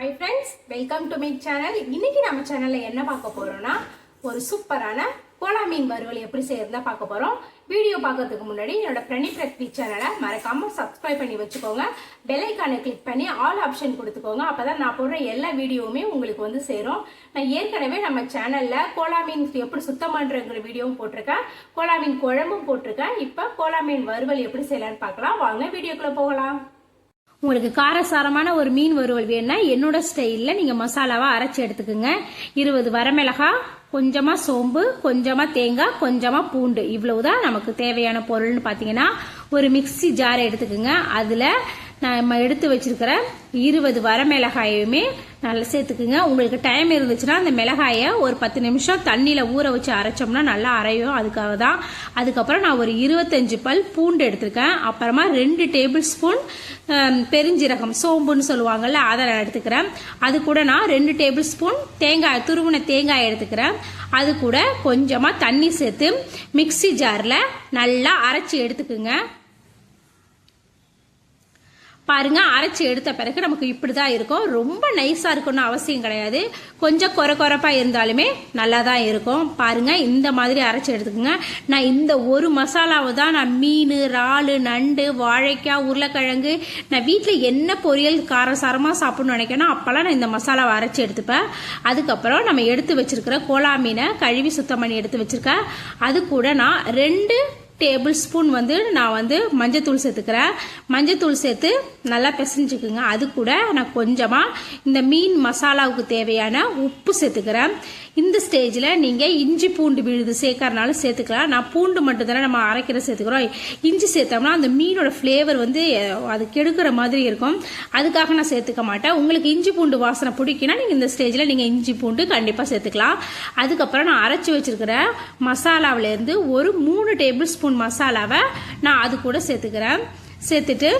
Hi friends welcome to my channel இன்னைக்கு நம்ம சேனலில் என்ன பார்க்க போகிறோன்னா ஒரு சூப்பரான கோலா மீன் வறுவல் எப்படி செய்யறதா பார்க்க போகிறோம் வீடியோ பார்க்கறதுக்கு முன்னாடி என்னோட பிரணி பிரத்வி சேனலை மறக்காம சப்ஸ்கிரைப் பண்ணி வச்சுக்கோங்க. பெலைக்கானை கிளிக் பண்ணி ஆல் ஆப்ஷன் கொடுத்துக்கோங்க. அப்போ தான் நான் போடுற எல்லா வீடியோவுமே உங்களுக்கு வந்து சேரும். நான் ஏற்கனவே நம்ம சேனலில் கோலா மீன் எப்படி சுத்தம் பண்ணுறங்கிற வீடியோவும் போட்டிருக்கேன். கோலா மீன் குழம்பும் போட்டிருக்கேன். இப்போ கோலா மீன் வறுவல் எப்படி செய்யலான்னு பார்க்கலாம். வாங்க வீடியோக்குள்ளே போகலாம். உங்களுக்கு காரசாரமான ஒரு மீன் வறுவல் வேணும்னா என்னோட ஸ்டைலில் நீங்கள் மசாலாவாக அரைச்சி எடுத்துக்கோங்க. இருபது வரமிளகா கொஞ்சமாக சோம்பு கொஞ்சமாக தேங்காய் கொஞ்சமாக பூண்டு. இவ்வளவுதான் நமக்கு தேவையான பொருள்னு பார்த்தீங்கன்னா ஒரு மிக்சி ஜாரை எடுத்துக்கோங்க. அதில் நம்ம எடுத்து வச்சிருக்கிற இருபது வர மிளகாயுமே நல்லா சேர்த்துக்குங்க. உங்களுக்கு டைம் இருந்துச்சுன்னா அந்த மிளகாயை ஒரு பத்து நிமிஷம் தண்ணியில் ஊற வச்சு அரைச்சோம்னா நல்லா அரையும். அதுக்காக தான் அதுக்கப்புறம் நான் ஒரு இருபத்தஞ்சு பல் பூண்டு எடுத்திருக்கேன். அப்புறமா ரெண்டு டேபிள் ஸ்பூன் பெருஞ்சீரகம் சோம்புன்னு சொல்லுவாங்கள்ல அதை நான் எடுத்துக்கிறேன். அது கூட நான் ரெண்டு டேபிள் ஸ்பூன் தேங்காய் துருவின தேங்காய் எடுத்துக்கிறேன். அது கூட கொஞ்சமாக தண்ணி சேர்த்து மிக்ஸி ஜாரில் நல்லா அரைச்சி எடுத்துக்குங்க. பாருங்கள் அரைச்சி எடுத்த பிறகு நமக்கு இப்படி தான் இருக்கும். ரொம்ப நைஸாக இருக்கணும்னு அவசியம் கிடையாது. கொஞ்சம் குறை குறைப்பாக இருந்தாலுமே நல்லா தான் இருக்கும். பாருங்கள் இந்த மாதிரி அரைச்சி எடுத்துக்கோங்க. நான் இந்த ஒரு மசாலாவை தான் நான் மீன் இறால் நண்டு வாழைக்காய் உருளைக்கிழங்கு நான் வீட்டில் என்ன பொரியல் காரசாரமாக சாப்பிட்ணுன்னு நினைக்கணும் அப்போல்லாம் நான் இந்த மசாலாவை அரைச்சி எடுத்துப்பேன். அதுக்கப்புறம் நம்ம எடுத்து வச்சிருக்கிற கோலா மீனை கழுவி சுத்தம் பண்ணி எடுத்து வச்சுருக்கேன். அது கூட நான் ரெண்டு டேபிள் ஸ்பூன் வந்து நான் வந்து மஞ்சத்தூள் சேர்த்துக்கிறேன். மஞ்சத்தூள் சேர்த்து நல்லா பிசைஞ்சுக்குங்க. அது கூட நான் கொஞ்சமாக இந்த மீன் மசாலாவுக்கு தேவையான உப்பு சேர்த்துக்கிறேன். இந்த ஸ்டேஜில் நீங்கள் இஞ்சி பூண்டு விழுது சேர்க்கறனால சேர்த்துக்கலாம். நான் பூண்டு மட்டும் தானே நம்ம அரைக்கிற சேர்த்துக்கிறோம். இஞ்சி சேர்த்தோம்னா அந்த மீனோட ஃப்ளேவர் வந்து அது கெடுக்கிற மாதிரி இருக்கும். அதுக்காக நான் சேர்த்துக்க மாட்டேன். உங்களுக்கு இஞ்சி பூண்டு வாசனை பிடிக்குன்னா நீங்கள் இந்த ஸ்டேஜில் நீங்கள் இஞ்சி பூண்டு கண்டிப்பாக சேர்த்துக்கலாம். அதுக்கப்புறம் நான் அரைச்சி வச்சுருக்கிற மசாலாவிலேருந்து ஒரு மூணு டேபிள் ஸ்பூன் மசாலாவை நான் அது கூட சேர்த்துக்கிறேன். சேர்த்துட்டு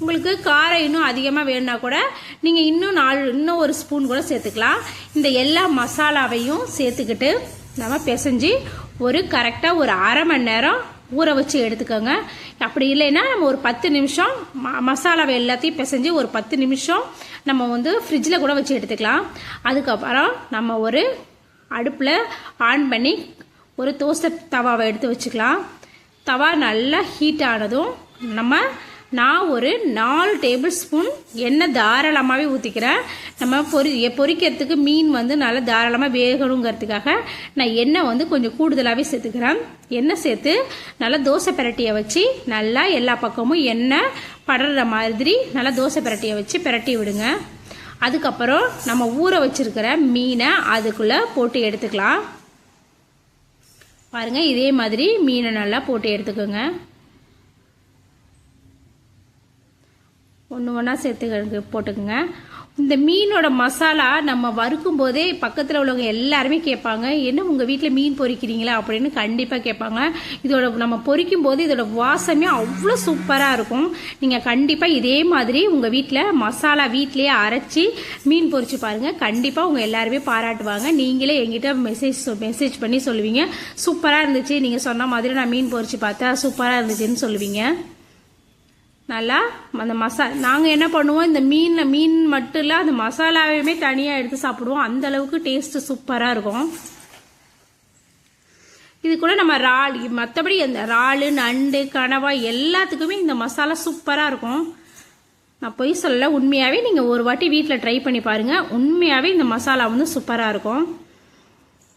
உங்களுக்கு காரம் இன்னும் அதிகமாக வேணும்னா கூட நீங்கள் இன்னும் நாலு இன்னும் ஒரு ஸ்பூன் கூட சேர்த்துக்கலாம். இந்த எல்லா மசாலாவையும் சேர்த்துக்கிட்டு நம்ம பிசைஞ்சு ஒரு கரெக்டாக ஒரு அரை மணி நேரம் ஊற வச்சு எடுத்துக்கோங்க. அப்படி இல்லைன்னா நம்ம ஒரு பத்து நிமிஷம் ம மசாலாவை எல்லாத்தையும் பிசைஞ்சு ஒரு பத்து நிமிஷம் நம்ம வந்து ஃப்ரிட்ஜில் கூட வச்சு எடுத்துக்கலாம். அதுக்கப்புறம் நம்ம ஒரு அடுப்பில் ஆன் பண்ணி ஒரு தோசை தவாவை எடுத்து வச்சுக்கலாம். தவா நல்லா ஹீட் ஆனதும் நம்ம நான் ஒரு நாலு டேபிள் ஸ்பூன் எண்ணெய் தாராளமாகவே ஊற்றிக்கிறேன் நம்ம பொரி பொரிக்கிறதுக்கு மீன் வந்து நல்லா தாராளமாக வேகணுங்கிறதுக்காக நான் எண்ணெய் வந்து கொஞ்சம் கூடுதலாகவே சேர்த்துக்கிறேன். எண்ணெய் சேர்த்து நல்லா தோசை பிரட்டியை வச்சு நல்லா எல்லா பக்கமும் எண்ணெய் படுற மாதிரி நல்லா தோசை பிரட்டியை வச்சு பிரட்டி விடுங்க. அதுக்கப்புறம் நம்ம ஊற வச்சுருக்கிற மீனை அதுக்குள்ளே போட்டு எடுத்துக்கலாம். பாருங்கள் இதே மாதிரி மீனை நல்லா போட்டு எடுத்துக்கோங்க. ஒன்று ஒன்றா சேர்த்து போட்டுக்கோங்க. இந்த மீனோட மசாலா நம்ம வறுக்கும் போதே பக்கத்தில் உள்ளவங்க எல்லாருமே கேட்பாங்க என்ன உங்கள் வீட்டில் மீன் பொறிக்கிறீங்களா? அப்படின்னு கண்டிப்பாக கேட்பாங்க. இதோட நம்ம பொரிக்கும் போது இதோட வாசமே அவ்வளோ சூப்பராக இருக்கும். நீங்கள் கண்டிப்பாக இதே மாதிரி உங்கள் வீட்டில் மசாலா வீட்லேயே அரைச்சி மீன் பொரிச்சு பாருங்கள் கண்டிப்பாக உங்கள் எல்லாருமே பாராட்டுவாங்க. நீங்களே எங்கிட்ட மெசேஜ் மெசேஜ் பண்ணி சொல்லுவீங்க. சூப்பராக இருந்துச்சு. நீங்கள் சொன்ன மாதிரி நான் மீன் பொரிச்சு பார்த்தா சூப்பராக இருந்துச்சுன்னு சொல்லுவீங்க. நல்லா அந்த மசா நாங்கள் என்ன பண்ணுவோம் இந்த மீனில் மீன் மட்டும் இல்லை அந்த மசாலாவையுமே தனியாக எடுத்து சாப்பிடுவோம். அந்த அளவுக்கு டேஸ்ட்டு சூப்பராக இருக்கும். இது கூட நம்ம இறால் மற்றபடி அந்த இறால் நண்டு கனவா எல்லாத்துக்குமே இந்த மசாலா சூப்பராக இருக்கும். நான் பொய் சொல்ல உண்மையாகவே நீங்கள் ஒரு வாட்டி வீட்டில் ட்ரை பண்ணி பாருங்கள் உண்மையாகவே இந்த மசாலா வந்து சூப்பராக இருக்கும்.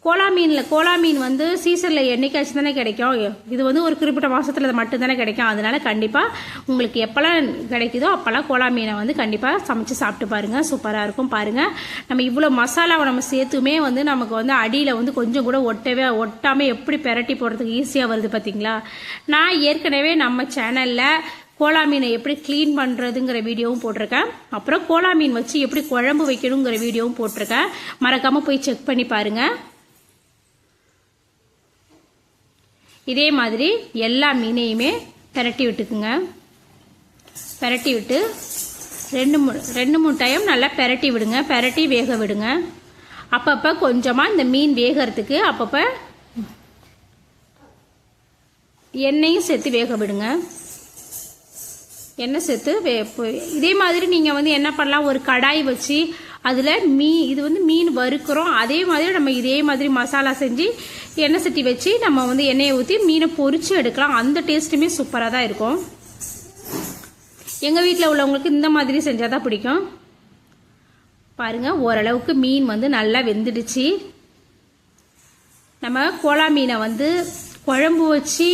கோலா மீனில் கோலா மீன் வந்து சீசனில் என்றைக்காச்சும் தானே கிடைக்கும்? இது வந்து ஒரு குறிப்பிட்ட மாதத்தில் மட்டும்தானே கிடைக்கும். அதனால கண்டிப்பாக உங்களுக்கு எப்போல்லாம் கிடைக்குதோ அப்போல்லாம் கோலா மீனை வந்து கண்டிப்பாக சமைச்சு சாப்பிட்டு பாருங்கள் சூப்பராக இருக்கும். பாருங்கள் நம்ம இவ்வளோ மசாலாவை நம்ம சேர்த்துமே வந்து நமக்கு வந்து அடியில் வந்து கொஞ்சம் கூட ஒட்டவே ஒட்டாமல் எப்படி பெரட்டி போடுறதுக்கு ஈஸியாக வருது பார்த்தீங்களா நான் ஏற்கனவே நம்ம சேனலில் கோலா மீனை எப்படி க்ளீன் பண்ணுறதுங்கிற வீடியோவும் போட்டிருக்கேன். அப்புறம் கோலா மீன் வச்சு எப்படி குழம்பு வைக்கணுங்கிற வீடியோவும் போட்டிருக்கேன். மறக்காமல் போய் செக் பண்ணி பாருங்கள் இதே மாதிரி எல்லா மீனையுமே பெரட்டி விட்டுக்குங்க. பெரட்டி விட்டு ரெண்டு மூணு ரெண்டு மூணு டைம் நல்லா பெரட்டி விடுங்க. பெரட்டி வேக விடுங்க. அப்பப்போ கொஞ்சமாக இந்த மீன் வேகிறதுக்கு அப்பப்போ எண்ணெயும் சேர்த்து வேக விடுங்க. எண்ணெய் சேர்த்து வே இதே மாதிரி நீங்கள் வந்து என்ன பண்ணலாம்? ஒரு கடாய் வச்சு அதில் மீ இது வந்து மீன் வறுக்கிறோம். அதே மாதிரி நம்ம இதே மாதிரி மசாலா செஞ்சு எண்ணெய் சட்டி வச்சு நம்ம வந்து எண்ணெயை ஊற்றி மீனை பொறிச்சு எடுக்கலாம். அந்த டேஸ்ட்டுமே சூப்பராக தான் இருக்கும். எங்கள் வீட்டில் உள்ளவங்களுக்கு இந்த மாதிரி செஞ்சால் தான் பிடிக்கும். பாருங்கள் ஓரளவுக்கு மீன் வந்து நல்லா வெந்துடுச்சு. நம்ம கோலா மீனை வந்து குழம்பு வச்சு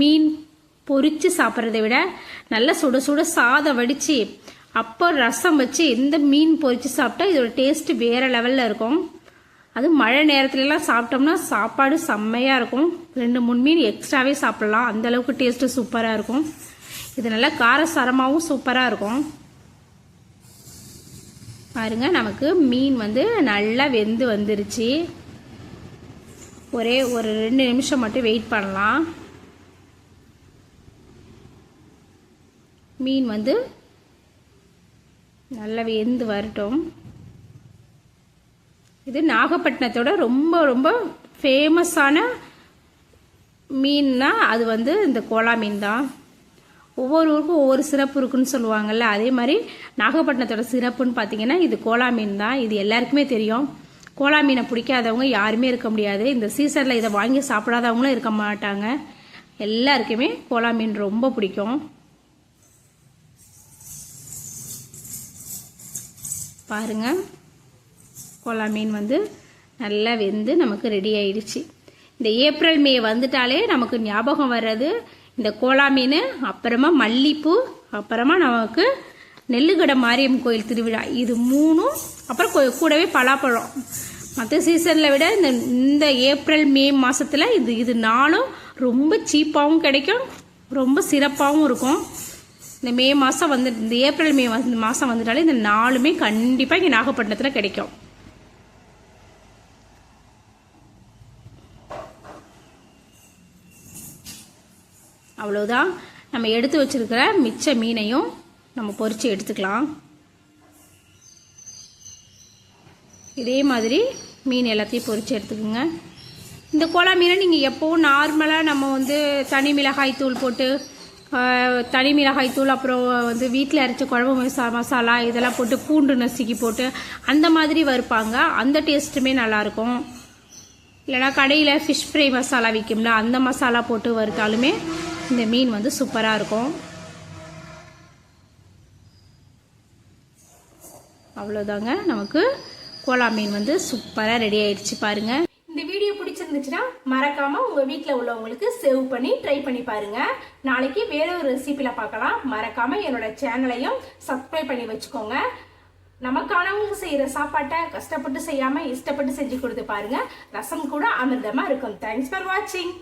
மீன் பொறிச்சு சாப்பிட்றதை விட நல்லா சுட சுட சாதம் வடித்து அப்போ ரசம் வச்சு இந்த மீன் பொறித்து சாப்பிட்டா இதோட டேஸ்ட்டு வேறு லெவலில் இருக்கும். அது மழை நேரத்துலலாம் சாப்பிட்டோம்னா சாப்பாடு செம்மையாக இருக்கும். ரெண்டு மூணு மீன் எக்ஸ்ட்ராவே சாப்பிட்லாம். அந்த அளவுக்கு டேஸ்ட்டு சூப்பராக இருக்கும். இது நல்லா காரசாரமாகவும் சூப்பராக இருக்கும். பாருங்க நமக்கு மீன் வந்து நல்லா வெந்து வந்துருச்சு. ஒரே ஒரு ரெண்டு நிமிஷம் மட்டும் வெயிட் பண்ணலாம். மீன் வந்து நல்லா வெந்து வரட்டும். இது நாகப்பட்டினத்தோட ரொம்ப ரொம்ப ஃபேமஸான மீன்னா அது வந்து இந்த கோலா மீன் தான் ஒவ்வொரு ஊருக்கும் ஒவ்வொரு சிறப்பு இருக்குன்னு சொல்லுவாங்கள்ல அதே மாதிரி நாகப்பட்டினத்தோட சிறப்புன்னு பார்த்தீங்கன்னா இது கோலா மீன் தான் இது எல்லாருக்குமே தெரியும். கோலா மீனை பிடிக்காதவங்க யாருமே இருக்க முடியாது. இந்த சீசனில் இதை வாங்கி சாப்பிடாதவங்களும் இருக்க மாட்டாங்க. எல்லாருக்குமே கோலா மீன் ரொம்ப பிடிக்கும். பாருங்க. கோலா மீன் வந்து நல்லா வெந்து நமக்கு ரெடி ஆயிடுச்சு. இந்த ஏப்ரல் மே வந்துட்டாலே நமக்கு ஞாபகம் வர்றது இந்த கோலா மீன் அப்புறமா மல்லிப்பூ அப்புறமா நமக்கு நெல்லுக்கடை மாரியம்மன் கோயில் திருவிழா. இது மூணும் அப்புறம் கூடவே பலாப்பழம். மற்ற சீசனில் விட இந்த இந்த ஏப்ரல் மே மாதத்தில் இது இது நாளும் ரொம்ப சீப்பாகவும் கிடைக்கும். ரொம்ப சிறப்பாகவும் இருக்கும். இந்த மே மாதம் வந்து இந்த ஏப்ரல் மே வந்து மாதம் வந்துட்டாலே இந்த நாலுமே கண்டிப்பாக இங்கே நாகப்பட்டினத்தில் கிடைக்கும். அவ்வளோதான் நம்ம எடுத்து வச்சிருக்கிற மிச்ச மீனையும் நம்ம பொறிச்சு எடுத்துக்கலாம். இதே மாதிரி மீன் எல்லாத்தையும் பொறிச்சு எடுத்துக்கோங்க. இந்த கோலா மீனை நீங்கள் எப்போவும் நார்மலாக நம்ம வந்து தனி மிளகாய் தூள் போட்டு தனி மிளகாய் தூள் அப்புறம் வந்து வீட்டில் அரைச்ச குழம்பு மசா மசாலா இதெல்லாம் போட்டு பூண்டு நசுக்கி போட்டு அந்த மாதிரி வறுப்பாங்க. அந்த டேஸ்ட்டுமே நல்லாயிருக்கும். இல்லைனா கடையில் ஃபிஷ் ஃப்ரை மசாலா விற்கும்ல அந்த மசாலா போட்டு வறுத்தாலுமே இந்த மீன் வந்து சூப்பராக இருக்கும். அவ்வளோதாங்க நமக்கு கோலா மீன் வந்து சூப்பராக ரெடி ஆயிடுச்சு பாருங்கள் பிடிச்சிருந்துச்சுன்னா மறக்காம உங்க வீட்டில் உள்ளவங்களுக்கு சேவ் பண்ணி ட்ரை பண்ணி பாருங்க. நாளைக்கு வேற ஒரு ரெசிபியில் பார்க்கலாம் மறக்காம என்னோட சேனலையும் சப்ஸ்கிரைப் பண்ணி வச்சுக்கோங்க. நமக்கானவங்க செய்யற சாப்பாட்டை கஷ்டப்பட்டு செய்யாம இஷ்டப்பட்டு செஞ்சு கொடுத்து பாருங்க. ரசம் கூட அமிர்தமா இருக்கும். தேங்க்ஸ் ஃபார் வாட்சிங்